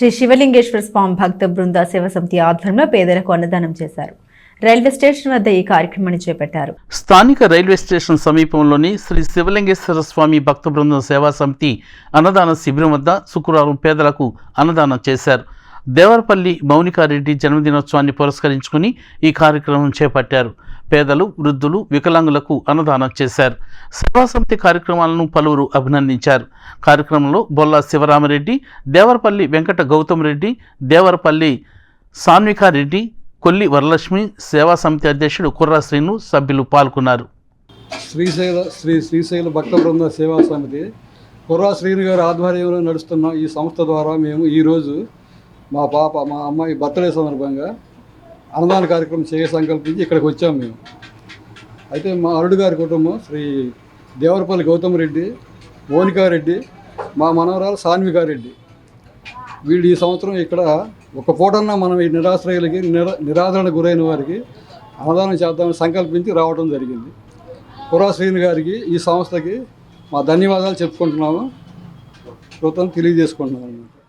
శ్రీ శివలింగేశ్వర స్వామి భక్త బృంద సేవ సమితి ఆధ్వర్యంలో పేదలకు అన్నదానం చేశారు. రైల్వే స్టేషన్ వద్ద ఈ కార్యక్రమాన్ని చేపట్టారు. స్థానిక రైల్వే స్టేషన్ సమీపంలోని శ్రీ శివలింగేశ్వర స్వామి భక్త బృందం సేవా సమితి అన్నదాన శిబిరం వద్ద శుక్రవారం పేదలకు అన్నదానం చేశారు. దేవరపల్లి మౌనికారెడ్డి జన్మదినోత్సవాన్ని పురస్కరించుకుని ఈ కార్యక్రమం చేపట్టారు. పేదలు వృద్ధులు వికలాంగులకు అన్నదానం చేశారు. సేవాసమితి కార్యక్రమాలను పలువురు అభినందించారు. కార్యక్రమంలో బొల్లా శివరామరెడ్డి దేవరపల్లి వెంకట గౌతమ్ రెడ్డి దేవరపల్లి సాన్వికారెడ్డి కొల్లి వరలక్ష్మి సేవా సమితి అధ్యక్షుడు కుర్రా శ్రీను సభ్యులు పాల్గొన్నారు. శ్రీశైల శ్రీ శ్రీశైల భక్త బృంద సేవా సమితి కుర్రా శ్రీను గారి ఆధ్వర్యంలో నడుస్తున్న ఈ సంస్థ ద్వారా మేము ఈరోజు మా పాప మా అమ్మాయి బర్త్డే సందర్భంగా అన్నదాన కార్యక్రమం చేయ సంకల్పించి ఇక్కడికి వచ్చాము మేము. అయితే మా అరుడు గారి కుటుంబం శ్రీ దేవరపల్లి గౌతమ్ రెడ్డి మోనికారెడ్డి మా మనవరాలు సాన్వికారెడ్డి వీళ్ళు ఈ సంవత్సరం ఇక్కడ ఒక పూటన్నా మనం ఈ నిరాశ్రయులకి నిరా నిరాదరణ గురైన వారికి అన్నదానం చేద్దామని సంకల్పించి రావడం జరిగింది. పురా శ్రీని గారికి ఈ సంస్థకి మా ధన్యవాదాలు చెప్పుకుంటున్నాము. కృతం తెలియజేసుకుంటున్నాము అన్నమాట.